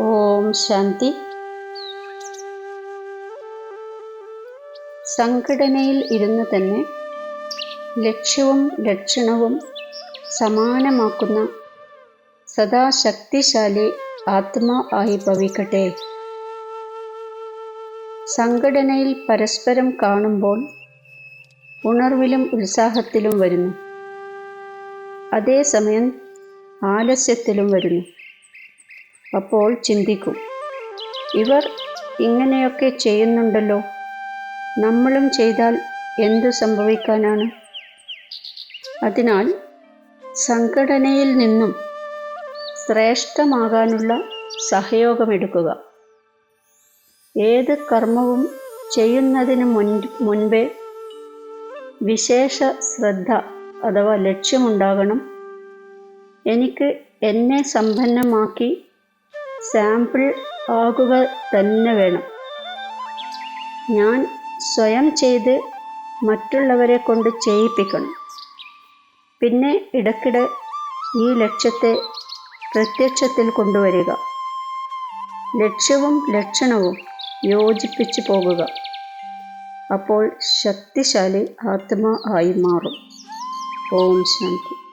ഓം ശാന്തി. സംഘടനയിൽ ഇരുന്ന് തന്നെ ലക്ഷ്യവും ലക്ഷണവും സമാനമാക്കുന്ന സദാ ശക്തിശാലി ആത്മാ ആയി ഭവിക്കട്ടെ. സംഘടനയിൽ പരസ്പരം കാണുമ്പോൾ ഉണർവിലും ഉത്സാഹത്തിലും വരുന്നു. അതേസമയം ആലസ്യത്തിലും വരുന്നു. അപ്പോൾ ചിന്തിക്കും. ഇവർ ഇങ്ങനെയൊക്കെ ചെയ്യുന്നുണ്ടല്ലോ. നമ്മളും ചെയ്താൽ എന്തു സംഭവിക്കാനാണ്? അതിനാൽ സംഘടനയിൽ നിന്നും ശ്രേഷ്ഠമാകാനുള്ള സഹയോഗമെടുക്കുക. ഏത് കർമ്മവും ചെയ്യുന്നതിന് മുൻ മുൻപേ വിശേഷ ശ്രദ്ധ അഥവാ ലക്ഷ്യമുണ്ടാകണം. എനിക്ക് എന്നെ സമ്പന്നമാക്കി സാമ്പിൾ ആകുക തന്നെ വേണം. ഞാൻ സ്വയം ചെയ്ത് മറ്റുള്ളവരെ കൊണ്ട് ചെയ്യിപ്പിക്കണം. പിന്നെ ഇടയ്ക്കിടെ ഈ ലക്ഷ്യത്തെ പ്രത്യക്ഷത്തിൽ കൊണ്ടുവരിക. ലക്ഷ്യവും ലക്ഷണവും യോജിപ്പിച്ചു പോകുക. അപ്പോൾ ശക്തിശാലി ആത്മാ ആയി മാറും. ഓം ശാന്തി.